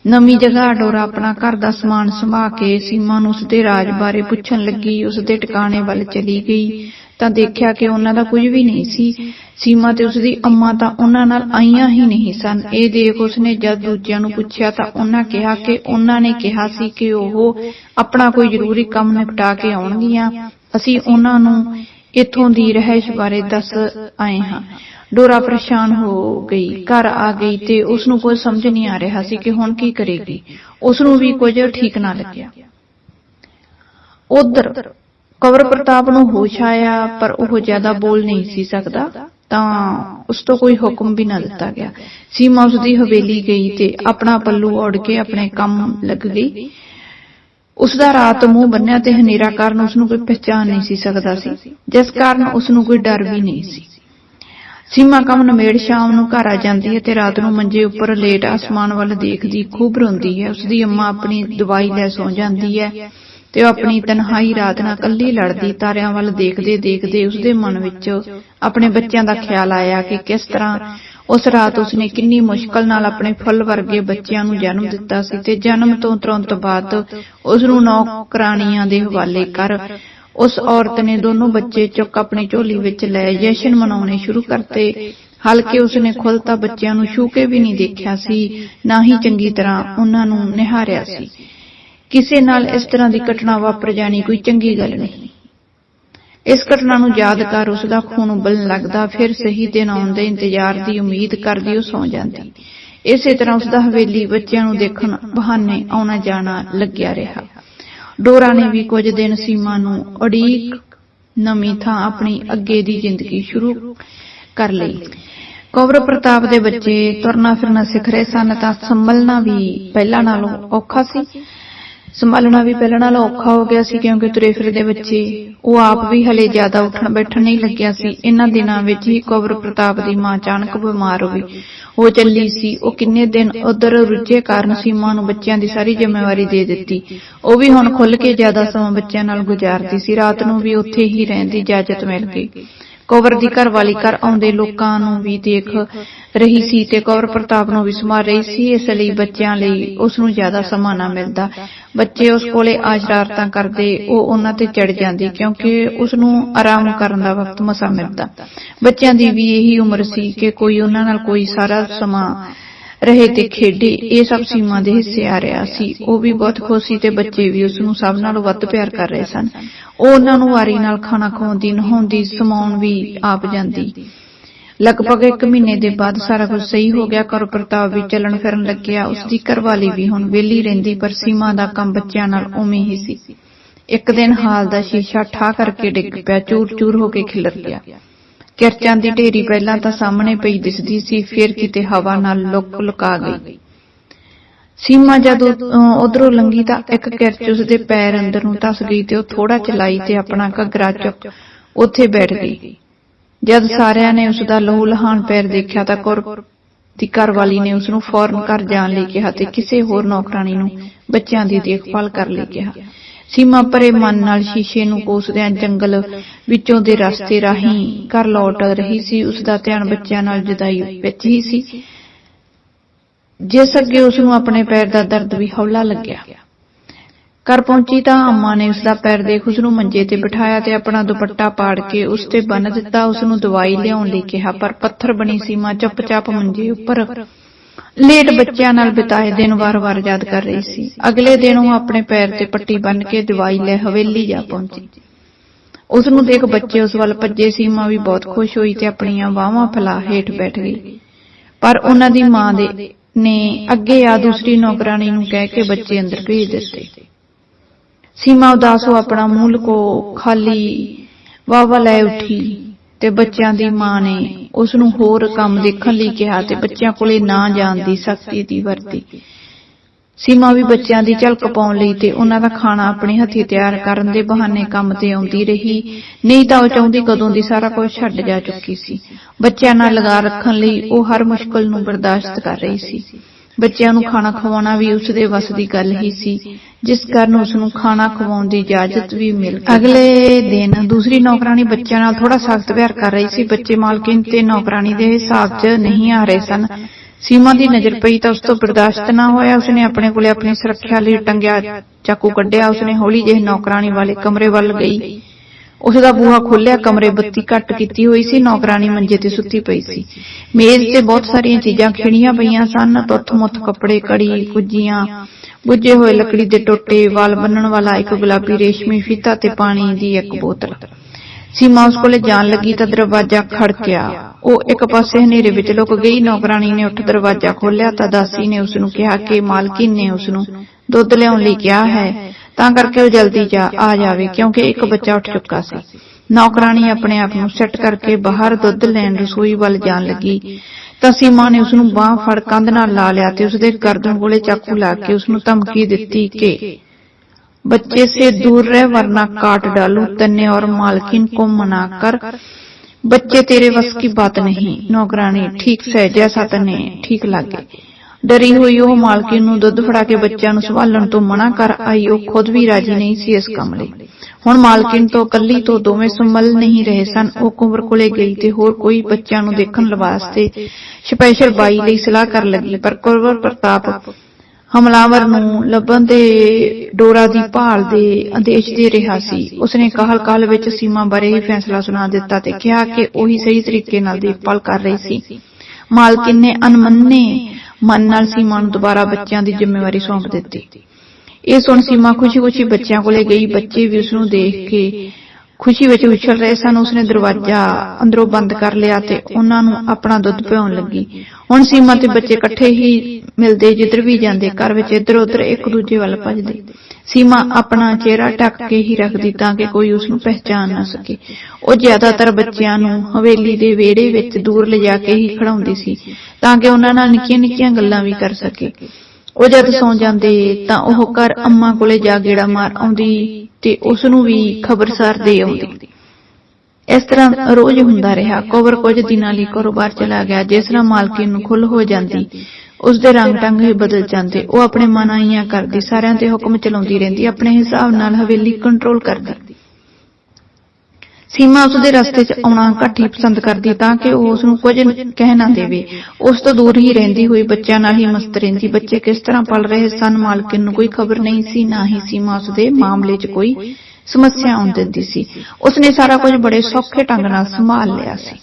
ਨਵੀਂ ਜਗ੍ਹਾ ਡੋਰਾ ਆਪਣਾ ਘਰ ਦਾ ਸਮਾਨ ਸੰਭਾ ਕੇ ਸੀਮਾ ਨੂੰ ਉਸਦੇ ਰਾਜ ਬਾਰੇ ਪੁੱਛਣ ਲੱਗੀ, ਉਸਦੇ ਟਿਕਾਣੇ ਵੱਲ ਚਲੀ ਗਈ। ਤਾਂ ਦੇਖਿਆ ਕਿ ਉਹਨਾਂ ਦਾ ਕੁਝ ਵੀ ਨਹੀਂ ਸੀ। ਸੀਮਾ ਤੇ ਉਸਦੀ ਅੰਮਾ ਤਾਂ ਉਹਨਾਂ ਨਾਲ ਆਈਆਂ ਹੀ ਨਹੀਂ ਸਨ। ਇਹ ਦੇਖ ਉਸਨੇ ਜਦ ਦੂਜਿਆਂ ਨੂੰ ਪੁੱਛਿਆ ਤਾਂ ਉਹਨਾਂ ਕਿਹਾ ਕਿ ਉਹਨਾਂ ਨੇ ਕਿਹਾ ਸੀ ਕਿ ਉਹ ਆਪਣਾ ਕੋਈ ਜ਼ਰੂਰੀ ਕੰਮ ਨਿਪਟਾ ਕੇ ਆਉਣਗੀਆਂ। ਅਸੀਂ ਉਹਨਾਂ ਨੂੰ ਇਥੋਂ ਦੀ ਰਹਿਸ਼ ਬਾਰੇ ਦੱਸ ਆਏ ਹਾਂ। ਡੋਰਾ ਪਰੇਸ਼ਾਨ ਹੋ ਗਈ, ਘਰ ਆ ਗਈ ਤੇ ਉਸ ਨੂੰ ਕੁਝ ਸਮਝ ਨਹੀਂ ਆ ਰਿਹਾ ਸੀ ਕਿ ਹੁਣ ਕੀ ਕਰੇਗੀ। ਉਸ ਨੂੰ ਵੀ ਕੁਝ ਠੀਕ ਨਾ ਲੱਗਿਆ। ਉਧਰ ਕਵਰ ਪ੍ਰਤਾਪ ਨੂੰ ਹੋਸ਼ ਆਇਆ, ਪਰ ਉਹ ਜ਼ਿਆਦਾ ਬੋਲ ਨਹੀਂ ਸੀ ਸਕਦਾ, ਤਾਂ ਉਸ ਤੋਂ ਕੋਈ ਹੁਕਮ ਵੀ ਨਾ ਦਿੱਤਾ ਗਿਆ। ਸੀਮਾ ਉਸ ਦੀ ਹਵੇਲੀ ਗਈ ਤੇ ਆਪਣਾ ਪੱਲੂ ਓੜ ਕੇ ਆਪਣੇ ਕੰਮ ਲੱਗ ਗਈ। ਉਸ ਦਾ ਰਾਤ ਮੂੰਹ ਬੰਨਿਆ ਤੇ ਹਨੇਰਾ ਕਾਰਨ ਉਸ ਨੂੰ ਕੋਈ ਪਛਾਣ ਨਹੀਂ ਸੀ ਸਕਦਾ ਸੀ, ਜਿਸ ਕਾਰਨ ਉਸ ਨੂੰ ਕੋਈ ਡਰ ਵੀ ਨਹੀਂ ਸੀ। ਸੀਮਾ ਕੰਮ ਨਮੇੜ ਸ਼ਾਮ ਨੂੰ ਘਰ ਆ ਜਾਂਦੀ ਹੈ ਤੇ ਰਾਤ ਨੂੰ ਮੰਜੇ ਉੱਪਰ ਲੇਟ ਆਸਮਾਨ ਵੱਲ ਦੇਖਦੀ, ਖੂਬ ਰੋਂਦੀ ਹੈ। ਉਸਦੀ ਅੰਮਾ ਆਪਣੀ ਦਵਾਈ ਲੈ ਸੌ ਜਾਂਦੀ ਹੈ ਤੇ ਉਹ ਆਪਣੀ ਤਨਹਾਈ ਰਾਤ ਨਾਲ ਕੱਲੀ ਲੜਦੀ, ਤਾਰਿਆਂ ਵੱਲ ਦੇਖਦੇ ਦੇਖਦੇ ਉਸਦੇ ਮਨ ਵਿੱਚ ਆਪਣੇ ਬੱਚਿਆਂ ਦਾ ਖਿਆਲ ਆਇਆ ਕਿ ਕਿਸ ਤਰ੍ਹਾਂ ਉਸ ਰਾਤ ਉਸਨੇ ਕਿੰਨੀ ਮੁਸ਼ਕਲ ਨਾਲ ਆਪਣੇ ਫੁੱਲ ਵਰਗੇ ਬੱਚਿਆਂ ਨੂੰ ਜਨਮ ਦਿੱਤਾ ਸੀ ਤੇ ਜਨਮ ਤੋਂ ਤੁਰੰਤ ਬਾਅਦ ਉਸ ਨੂੰ ਨੌਕਰਾਣੀਆਂ ਦੇ ਹਵਾਲੇ ਕਰ ਉਸ ਔਰਤ ਨੇ ਦੋਨੋਂ ਬੱਚੇ ਚੁੱਕ ਆਪਣੀ ਝੋਲੀ ਵਿੱਚ ਲੈ ਜਸ਼ਨ ਮਨਾਉਣੇ ਸ਼ੁਰੂ ਕਰਤੇ। ਹਲਕੇ ਉਸਨੇ ਖੁਦ ਬੱਚਿਆਂ ਨੂੰ ਛੂ ਵੀ ਨਹੀਂ ਦੇਖਿਆ ਸੀ, ਨਾ ਹੀ ਚੰਗੀ ਤਰ੍ਹਾਂ ਉਹਨਾਂ ਨੂੰ ਨਿਹਾਰਿਆ ਸੀ। ਕਿਸੇ ਨਾਲ ਇਸ ਤਰ੍ਹਾਂ ਦੀ ਘਟਨਾ ਵਾਪਰ ਜਾਣੀ ਕੋਈ ਚੰਗੀ ਗੱਲ ਨਹੀਂ। ਇਸ ਘਟਨਾ ਨੂੰ ਯਾਦ ਕਰ ਉਸ ਦਾ ਖੂਨ ਉਬਲਣ ਲੱਗਦਾ, ਫਿਰ ਸਹੀ ਦਿਨ ਆਉਣ ਦੇ ਇੰਤਜ਼ਾਰ ਦੀ ਉਮੀਦ ਕਰਦੀ ਉਹ ਸੌ ਜਾਂਦੀ। ਇਸੇ ਤਰ੍ਹਾਂ ਉਸ ਦਾ ਹਵੇਲੀ ਬੱਚਿਆਂ ਨੂੰ ਦੇਖਣ ਬਹਾਨੇ ਆਉਣਾ ਜਾਣਾ ਲੱਗਿਆ ਰਿਹਾ। ਡੋਰਾ ਨੇ ਵੀ ਕੁਝ ਦਿਨ ਸੀਮਾ ਨੂੰ ਅੜੀਕ ਨਵੀਂ ਥਾਂ ਆਪਣੀ ਅੱਗੇ ਦੀ ਜ਼ਿੰਦਗੀ ਸ਼ੁਰੂ ਕਰ ਲਈ। ਕੌਰ ਪ੍ਰਤਾਪ ਦੇ ਬੱਚੇ ਤੁਰਨਾ ਫਿਰਨਾ ਸਿੱਖ ਰਹੇ ਸਨ ਤਾਂ ਸੰਭਲਣਾ ਵੀ ਪਹਿਲਾਂ ਨਾਲੋਂ ਔਖਾ ਸੀ। ਸੰਭਾਲਣਾ ਵੀ ਪਹਿਲਾਂ ਨਾਲੋਂ ਔਖਾ ਹੋ ਗਿਆ ਸੀ ਕਿਉਂਕਿ ਤੁਰੇ ਫਿਰਦੇ ਬੱਚੇ, ਉਹ ਆਪ ਵੀ ਹਲੇ ਜ਼ਿਆਦਾ ਉੱਠਣ ਬੈਠਣ ਨਹੀਂ ਲੱਗਿਆ ਸੀ। ਇਹਨਾਂ ਦਿਨਾਂ ਵਿੱਚ ਹੀ ਕੌਰ ਪ੍ਰਤਾਪ ਦੀ ਮਾਂ ਅਚਾਨਕ ਬਿਮਾਰ ਹੋ ਗਈ। ਉਹ ਚੱਲੀ ਸੀ। ਉਹ ਕਿੰਨੇ ਦਿਨ ਉਧਰ ਰੁੱਝੇ ਕਾਰਨ ਸੀਮਾ ਨੂੰ ਬੱਚਿਆਂ ਦੀ ਸਾਰੀ ਜ਼ਿੰਮੇਵਾਰੀ ਦੇ ਦਿੱਤੀ। ਉਹ ਵੀ ਹੁਣ ਖੁੱਲ ਕੇ ਜ਼ਿਆਦਾ ਸਮਾਂ ਬੱਚਿਆਂ ਨਾਲ ਗੁਜ਼ਾਰਦੀ ਸੀ। ਰਾਤ ਨੂੰ ਵੀ ਉੱਥੇ ਹੀ ਰਹਿਣ ਦੀ ਇਜਾਜ਼ਤ ਮਿਲ ਗਈ। ਕੌਰ ਦੀ ਘਰ ਵਾਲੀ ਘਰ ਆਉਂਦੇ ਲੋਕਾਂ ਨੂੰ ਵੀ ਦੇਖ ਰਹੀ ਸੀ ਤੇ ਕੌਰ ਪ੍ਰਤਾਪ ਨੂੰ ਵੀ ਸੰਭਾਲ ਰਹੀ ਸੀ। ਇਸ ਲਈ ਬੱਚਿਆਂ ਲਈ ਉਸ ਨੂੰ ਜ਼ਿਆਦਾ ਸਮਾਂ ਨਾ ਮਿਲਦਾ। ਬੱਚੇ ਉਸ ਕੋਲੇ ਆ ਸ਼ਰਾਰਤਾਂ ਕਰਦੇ, ਉਹ ਉਹਨਾਂ ਤੇ ਚੜ ਜਾਂਦੀ ਕਿਉਂਕਿ ਉਸ ਨੂੰ ਆਰਾਮ ਕਰਨ ਦਾ ਵਕਤ ਮਸਾ ਮਿਲਦਾ। ਬੱਚਿਆਂ ਦੀ ਵੀ ਇਹੀ ਉਮਰ ਸੀ ਕਿ ਕੋਈ ਉਹਨਾਂ ਨਾਲ ਕੋਈ ਸਾਰਾ ਸਮਾਂ ਰਹੇ ਤੇ ਖੇਡੇ, ਇਹ ਸਭ ਸੀਮਾ ਦੇ ਹਿੱਸੇ ਆ ਰਿਹਾ ਸੀ। ਉਹ ਵੀ ਬਹੁਤ ਖੁਸ਼ ਸੀ ਤੇ ਬੱਚੇ ਵੀ ਉਸ ਨੂੰ ਸਭ ਨਾਲੋਂ ਵੱਧ ਪਿਆਰ ਕਰ ਰਹੇ ਸਨ। ਉਹ ਉਹਨਾਂ ਨੂੰ ਵਾਰੀ ਨਾਲ ਖਾਣਾ ਖਵਾਉਂਦੀ ਨਹਾਉਂਦੀ ਸਮਾਉਣ ਵੀ ਆਪ ਜਾਂਦੀ। ਲਗਭਗ 1 ਮਹੀਨੇ ਦੇ ਬਾਅਦ ਸਾਰਾ ਕੁਝ ਸਹੀ ਹੋ ਗਿਆ। ਕਰ ਪ੍ਰਤਾਪ ਵੀ ਚੱਲਣ ਫਿਰਨ ਲੱਗਿਆ। ਉਸ ਦੀ ਘਰਵਾਲੀ ਵੀ ਹੁਣ ਵਿਹਲੀ ਰਹਿੰਦੀ, ਪਰ ਸੀਮਾ ਦਾ ਕੰਮ ਬੱਚਿਆਂ ਨਾਲ ਉਵੇਂ ਹੀ ਸੀ। ਇੱਕ ਦਿਨ ਹਾਲ ਦਾ ਸ਼ੀਸ਼ਾ ਠਾ ਕਰਕੇ ਡਿੱਗ ਪਿਆ, ਚੂਰ-ਚੂਰ ਹੋ ਕੇ ਖਿਲਰ ਗਿਆ। ਕਿਰਚਾਂ ਦੀ ਢੇਰੀ ਪਹਿਲਾਂ ਤਾਂ ਸਾਹਮਣੇ ਪਈ ਦਿਸਦੀ ਸੀ, ਫਿਰ ਕਿਤੇ ਹਵਾ ਨਾਲ ਲੁਕ ਲੁਕਾ ਗਈ। ਸੀਮਾ ਜਦ ਉਧਰੋਂ ਲੰਗੀ ਤਾਂ ਇੱਕ ਕਿਰਚ ਉਸ ਦੇ ਪੈਰ ਅੰਦਰ ਨੂੰ ਧਸ ਗਈ ਤੇ ਉਹ ਥੋੜਾ ਚਲਾਈ ਤੇ ਆਪਣਾ ਘੱਗਰਾ ਚੁੱਕ ਉੱਥੇ ਬੈਠ ਗਈ। ਜਦ ਸਾਰਿਆਂ ਨੇ ਉਸ ਦਾ ਲਹੂ ਲਹਾਨ ਪੈਰ ਦੇਖਿਆ ਤਾਂ ਕੌਰ ਦੀ ਘਰਵਾਲੀ ਨੇ ਉਸ ਨੂੰ ਫੌਰਨ ਘਰ ਜਾਣ ਲਈ ਕਿਹਾ ਤੇ ਕਿਸੇ ਹੋਰ ਨੌਕਰਾਨੀ ਨੂੰ ਬੱਚਿਆਂ ਦੀ ਦੇਖਭਾਲ ਕਰਨ ਲਈ ਕਿਹਾ। ਸੀਮਾ ਪਰੇ ਮਨ ਨਾਲ ਸ਼ੀਸ਼ੇ ਨੂੰ ਕੋਸਦਿਆਂ ਜੰਗਲ ਵਿੱਚੋਂ ਦੇ ਰਸਤੇ ਰਾਹੀਂ ਘਰ ਲੌਟ ਰਹੀ ਸੀ ਉਸ ਦਾ ਧਿਆਨ ਬੱਚਿਆਂ ਨਾਲ ਜੁਦਾਈ ਵਿੱਚ ਹੀ ਸੀ। ਜਿਸ ਅੱਗੇ ਉਸ ਨੂੰ ਆਪਣੇ ਪੈਰ ਦਾ ਦਰਦ ਵੀ ਹੌਲਾ ਲੱਗਿਆ। ਘਰ ਪਹੁੰਚੀ ਤਾਂ ਅੰਮਾ ਨੇ ਉਸ ਦਾ ਪੈਰ ਦੇਖ ਉਸ ਨੂੰ ਮੰਜੇ ਤੇ ਬਿਠਾਇਆ ਤੇ ਆਪਣਾ ਦੁਪੱਟਾ ਪਾੜ ਕੇ ਉਸ ਤੇ ਬੰਨ ਦਿੱਤਾ। ਉਸ ਨੂੰ ਦਵਾਈ ਲਿਆਉਣ ਲਈ ਕਿਹਾ, ਪਰ ਪੱਥਰ ਬਣੀ ਸੀਮਾ ਚੁੱਪਚਾਪ ਮੰਜੇ ਉੱਪਰ ਲੇਟ ਬੱਚਿਆਂ ਨਾਲ ਬਿਤਾਏ ਦਿਨ ਵਾਰ-ਵਾਰ ਯਾਦ ਕਰ ਰਹੀ ਸੀ। ਅਗਲੇ ਦਿਨ ਉਹ ਆਪਣੇ ਪੈਰ ਤੇ ਪੱਟੀ ਬੰਨ ਕੇ ਦਵਾਈ ਲੈ ਹਵੇਲੀ ਜਾ ਪਹੁੰਚੀ। ਉਸ ਨੂੰ ਦੇਖ ਬੱਚੇ ਉਸ ਵੱਲ ਭੱਜੇ, ਸੀਮਾ ਵੀ ਬਹੁਤ ਖੁਸ਼ ਹੋਈ ਤੇ ਆਪਣੀਆਂ ਬਾਹਾਂ ਫੈਲਾ ਹੇਠ ਬੈਠ ਗਈ। ਪਰ ਉਹਨਾਂ ਦੀ ਮਾਂ ਦੇ ਨੇ ਅੱਗੇ ਆ ਦੂਸਰੀ ਨੌਕਰਾਨੀ ਨੂੰ ਕਹਿ ਕੇ ਬੱਚੇ ਅੰਦਰ ਭੇਜ ਦਿੱਤੇ। ਸੀਮਾ ਉਦਾਸ ਹੋ ਆਪਣਾ ਮੂਲ ਕੋ ਖਾਲੀ ਵਾਵਾ ਲੈ ਉੱਠੀ। ਤੇ ਬੱਚਿਆਂ ਦੀ ਮਾਂ ਨੇ ਉਸ ਨੂੰ ਹੋਰ ਕੰਮ ਦੇਖਣ ਲਈ ਕਿਹਾ ਤੇ ਬੱਚਿਆਂ ਕੋਲੇ ਨਾ ਜਾਣ ਦੀ ਸਖਤੀ ਦੀ ਵਰਤੀ। ਸੀਮਾ ਵੀ ਬੱਚਿਆਂ ਦੀ ਝਲਕ ਪਾਉਣ ਲਈ ਤੇ ਉਹਨਾਂ ਦਾ ਖਾਣਾ ਆਪਣੇ ਹੱਥੀਂ ਤਿਆਰ ਕਰਨ ਦੇ ਬਹਾਨੇ ਕੰਮ ਤੇ ਆਉਂਦੀ ਰਹੀ। ਨਹੀਂ ਤਾਂ ਉਹ ਚਾਹੁੰਦੀ ਕਦੋਂ ਦੀ ਸਾਰਾ ਕੁਝ ਛੱਡ ਜਾ ਚੁੱਕੀ ਸੀ। ਬੱਚਿਆਂ ਨਾਲ ਲਗਾ ਰੱਖਣ ਲਈ ਉਹ ਹਰ ਮੁਸ਼ਕਲ ਨੂੰ ਬਰਦਾਸ਼ਤ ਕਰ ਰਹੀ ਸੀ। ਬੱਚਿਆਂ ਨੂੰ ਖਾਣਾ ਖਵਾਉਣਾ ਵੀ ਉਸ ਦੇ ਵੱਸ ਦੀ ਗੱਲ ਹੀ ਸੀ। ਜਿਸ ਕਾਰਨ ਉਸ ਨੂੰ ਖਾਣਾ ਖਵਾਉਣ ਦੀ ਇਜਾਜ਼ਤ ਵੀ ਮਿਲ ਗਈ। ਅਗਲੇ ਦਿਨ ਦੂਸਰੀ ਨੌਕਰਾਨੀ ਬੱਚਿਆਂ ਨਾਲ ਥੋੜਾ ਸਖਤ ਵਿਹਾਰ ਕਰ ਰਹੀ ਸੀ। ਬੱਚੇ ਮਾਲਕਿਨ ਤੇ ਨੌਕਰਾਨੀ ਦੇ ਹਿਸਾਬ 'ਚ ਨਹੀਂ ਆ ਰਹੇ ਸਨ। ਸੀਮਾ ਦੀ ਨਜ਼ਰ ਪਈ ਤਾਂ ਉਸ ਤੋਂ ਬਰਦਾਸ਼ਤ ਨਾ ਹੋਇਆ। ਉਸਨੇ ਆਪਣੇ ਕੋਲੇ ਆਪਣੀ ਸੁਰੱਖਿਆ ਲਈ ਟੰਗਿਆ ਚਾਕੂ ਕੱਢਿਆ। ਉਸਨੇ ਹੌਲੀ ਜਿਹੇ ਨੌਕਰਾਨੀ ਵਾਲੇ ਕਮਰੇ ਵੱਲ ਗਈ। ਉਸ ਦਾ ਬੂਹਾ ਖੋਲ੍ਹਿਆ। ਕਮਰੇ ਬੱਤੀ ਘੱਟ ਕੀਤੀ ਹੋਈ ਸੀ। ਨੌਕਰਾਨੀ ਮੰਜੇ ਤੇ ਸੁੱਤੀ ਪਈ ਸੀ। ਮੇਜ਼ ਤੇ ਬਹੁਤ ਸਾਰੀਆਂ ਚੀਜ਼ਾਂ ਖਿਣੀਆਂ ਪਈਆਂ ਸਨ। ਤੁੱਥ-ਮੁੱਥ, ਕੱਪੜੇ ਕੜੀ ਕੁੱਜੀਆਂ ਬੁੱਝੇ ਹੋਏ ਲੱਕੜੀ ਦੇ ਟੋਟੇ, ਵਾਲ ਬੰਨਣ ਵਾਲਾ ਇੱਕ ਗੁਲਾਬੀ ਰੇਸ਼ਮੀ ਫੀਤਾ ਤੇ ਪਾਣੀ ਦੀ ਇੱਕ ਬੋਤਲ। ਸੀਮਾ ਉਸ ਕੋਲੇ ਜਾਣ ਲੱਗੀ ਤਾਂ ਦਰਵਾਜ਼ਾ ਖੜਕਿਆ। ਉਹ ਇੱਕ ਪਾਸੇ ਹਨੇਰੇ ਵਿੱਚ ਲੁਕ ਗਈ ਨੌਕਰਾਨੀ ਨੇ ਉੱਠ ਦਰਵਾਜ਼ਾ ਖੋਲ੍ਹਿਆ ਤਾਂ ਦਾਸੀ ਨੇ ਉਸ ਨੂੰ ਕਿਹਾ ਕਿ ਮਾਲਕਿਨ ਨੇ ਉਸ ਨੂੰ ਦੁੱਧ ਲਿਆਉਣ ਲਈ ਕਿਹਾ ਹੈ, ਤਾਂ ਕਰਕੇ ਉਹ ਜਲਦੀ ਜਾ, ਆ ਜਾਵੇ, ਕਿਉਂਕਿ ਇੱਕ ਬੱਚਾ ਉੱਠ ਚੁੱਕਾ ਸੀ। ਨੌਕਰਾਨੀ ਆਪਣੇ ਆਪ ਨੂੰ ਸੈੱਟ ਕਰਕੇ ਬਾਹਰ ਦੁੱਧ ਲੈਣ ਰਸੋਈ ਵੱਲ ਜਾਣ ਲੱਗੀ ਤਾਂ ਸੀਮਾ ਨੇ ਉਸ ਨੂੰ ਬਾਹ ਫੜ ਕੰਧ ਨਾਲ ਲਾ ਲਿਆ ਤੇ ਉਸ ਦੇ ਗਰਦਨ ਕੋਲੇ ਚਾਕੂ ਲਾ ਕੇ ਉਸ ਨੂੰ ਧਮਕੀ ਦਿੱਤੀ ਕਿ बच्चे से दूर रह वरना काट डालू तन्ने और मालकिन को मनाकर बच्चे तेरे बस की बात नहीं नौकरानी ठीक से जैसा तने ठीक लागे ਡਰੀ ਹੋਈ ਉਹ ਮਾਲਕਿਨ ਨੂੰ ਦੁੱਧ ਫੜਾ ਕੇ ਬੱਚਿਆਂ ਨੂੰ ਸੰਭਾਲਣ ਤੋਂ ਮਨਾ ਕਰ ਆਈ। ਉਹ ਖੁਦ ਵੀ ਰਾਜੀ ਨਹੀਂ ਸੀ ਇਸ ਕੰਮ ਲਈ। ਹੁਣ ਮਾਲਕਿਨ ਤੋਂ ਕੱਲੀ ਤੋਂ ਦੋਵੇਂ ਸੰਭਲ ਨਹੀਂ ਰਹੇ ਸਨ। ਉਹ ਕੁੰਵਰ ਕੋਲੇ ਗਈ ਤੇ ਹੋਰ ਕੋਈ ਬੱਚਿਆਂ ਨੂੰ ਦੇਖਣ ਵਾਸਤੇ ਸਪੈਸ਼ਲ ਬਾਈ ਲਈ ਸਲਾਹ ਕਰ ਲੱਗੀ। ਪਰ ਕੁੰਵਰ ਪ੍ਰਤਾਪ ਹਮਲਾਵਰ ਨੂੰ ਲੱਭਣ ਦੇ ਡੋਰਾ ਦੀ ਭਾਲ ਦੇ ਆਦੇਸ਼ ਦੇ ਰਿਹਾ ਸੀ। ਉਸਨੇ ਕਾਹਲ ਕਾਲ ਵਿੱਚ ਸੀਮਾ ਬਾਰੇ ਹੀ ਫੈਸਲਾ ਸੁਣਾ ਦਿੱਤਾ ਤੇ ਕਿਹਾ ਕਿ ਉਹੀ ਸਹੀ ਤਰੀਕੇ ਨਾਲ ਦੇਖਭਾਲ ਕਰ ਰਹੀ ਸੀ। ਮਾਲਕਿਨ ਨੇ ਅਨਮੰਨੇ ਮਨ ਨਾਲ ਸੀਮਾ ਨੂੰ ਦੁਬਾਰਾ ਬੱਚਿਆਂ ਦੀ ਜ਼ਿੰਮੇਵਾਰੀ ਸੌਂਪ ਦਿੱਤੀ। ਇਹ ਸੁਣ ਸੀਮਾ ਖੁਸ਼ੀ-ਖੁਸ਼ੀ ਬੱਚਿਆਂ ਕੋਲੇ ਗਈ, ਬੱਚੇ ਵੀ ਉਸ ਨੂੰ ਦੇਖ ਕੇ ਖੁਸ਼ੀ ਵਿੱਚ ਉਛਲ ਰਹੇ ਸਨ। ਉਸਨੇ ਦਰਵਾਜ਼ਾ ਅੰਦਰੋਂ ਬੰਦ ਕਰ ਲਿਆ ਤੇ ਉਹਨਾਂ ਨੂੰ ਆਪਣਾ ਦੁੱਧ ਪਿਉਣ ਲੱਗੀ। ਹੁਣ ਸੀਮਾ ਤੇ ਬੱਚੇ ਇਕੱਠੇ ਹੀ ਮਿਲਦੇ ਜਿੱਧਰ ਵੀ ਜਾਂਦੇ ਘਰ ਵਿੱਚ ਇੱਧਰ ਉੱਧਰ ਇੱਕ ਦੂਜੇ ਵੱਲ ਭੱਜਦੇ ਸੀਮਾ ਆਪਣਾ ਚਿਹਰਾ ਢੱਕ ਕੇ ਹੀ ਰੱਖਦੀ ਤਾਂ ਕਿ ਕੋਈ ਉਸ ਨੂੰ ਪਹਿਚਾਨ ਨਾ ਸਕੇ। ਉਹ ਜ਼ਿਆਦਾਤਰ ਬੱਚਿਆਂ ਨੂੰ ਹਵੇਲੀ ਦੇ ਵਿਹੜੇ ਵਿੱਚ ਦੂਰ ਲਿਜਾ ਕੇ ਹੀ ਖੜਾਉਂਦੀ ਸੀ ਤਾਂ ਕਿ ਉਹਨਾਂ ਨਾਲ ਨਿੱਕੀਆਂ-ਨਿੱਕੀਆਂ ਗੱਲਾਂ ਵੀ ਕਰ ਸਕੇ। ਉਹ ਜਦ ਸੌਂ ਜਾਂਦੇ ਤਾਂ ਉਹ ਘਰ ਅੰਮਾ ਕੋਲੇ ਜਾ ਗੇੜਾ ਮਾਰ ਆਉਂਦੀ ਤੇ ਉਸ ਨੂੰ ਵੀ ਖਬਰਸਾਰ ਦੇ ਆਉਂਦੀ। ਇਸ ਤਰ੍ਹਾਂ ਰੋਜ਼ ਹੁੰਦਾ ਰਿਹਾ। ਕੋਵਰ ਕੁਝ ਦਿਨਾਂ ਲਈ ਕਾਰੋਬਾਰ ਚਲਾ ਗਿਆ, ਜਿਸ ਤਰ੍ਹਾਂ ਮਾਲਕੀ ਨੂੰ ਖੁੱਲ ਹੋ ਜਾਂਦੀ। ਉਸ ਦੇ ਰੰਗ ਟੰਗ ਵੀ ਬਦਲ ਜਾਂਦੇ। ਉਹ ਆਪਣੇ ਮਨ ਆਈਆਂ ਕਰਦੀ, ਸਾਰਿਆਂ ਤੇ ਹੁਕਮ ਚਲਾਉਂਦੀ ਰਹਿੰਦੀ, ਆਪਣੇ ਹਿਸਾਬ ਨਾਲ ਹਵੇਲੀ ਕੰਟਰੋਲ ਕਰਦੀ। ਸੀਮਾ ਉਸ ਦੇ ਰਸਤੇ 'ਚ ਆਉਣਾ ਘੱਟ ਹੀ ਪਸੰਦ ਕਰਦੀ, ਤਾਂ ਕਿ ਉਹ ਉਸ ਨੂੰ ਕੁਝ ਕਹਿ ਨਾ ਦੇਵੇ। ਉਸ ਤੋਂ ਦੂਰ ਹੀ ਰਹਿੰਦੀ ਹੋਈ, ਬੱਚਿਆਂ ਨਾਲ ਹੀ ਮਸਤ ਰਹਿੰਦੀ। ਬੱਚੇ ਕਿਸ ਤਰ੍ਹਾਂ ਪਲ ਰਹੇ ਸਨ ਮਾਲਕਿਨ ਨੂੰ ਕੋਈ ਖਬਰ ਨਹੀਂ ਸੀ, ਨਾ ਹੀ ਸੀਮਾ ਉਸ ਦੇ ਮਾਮਲੇ 'ਚ ਕੋਈ ਸਮੱਸਿਆ ਆਉਣ ਦਿੰਦੀ ਸੀ। ਉਸਨੇ ਸਾਰਾ ਕੁਝ ਬੜੇ ਸੌਖੇ ਢੰਗ ਨਾਲ ਸੰਭਾਲ ਲਿਆ ਸੀ।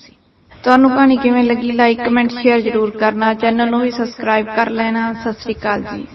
ਤੁਹਾਨੂੰ ਕਹਾਣੀ ਕਿਵੇਂ ਲੱਗੀ? ਲਾਈਕ ਕਮੈਂਟ ਸ਼ੇਅਰ ਜ਼ਰੂਰ ਕਰਨਾ। ਚੈਨਲ ਨੂੰ ਵੀ ਸਬਸਕ੍ਰਾਈਬ ਕਰ ਲੈਣਾ। ਸਤਿ ਸ੍ਰੀ ਅਕਾਲ ਜੀ।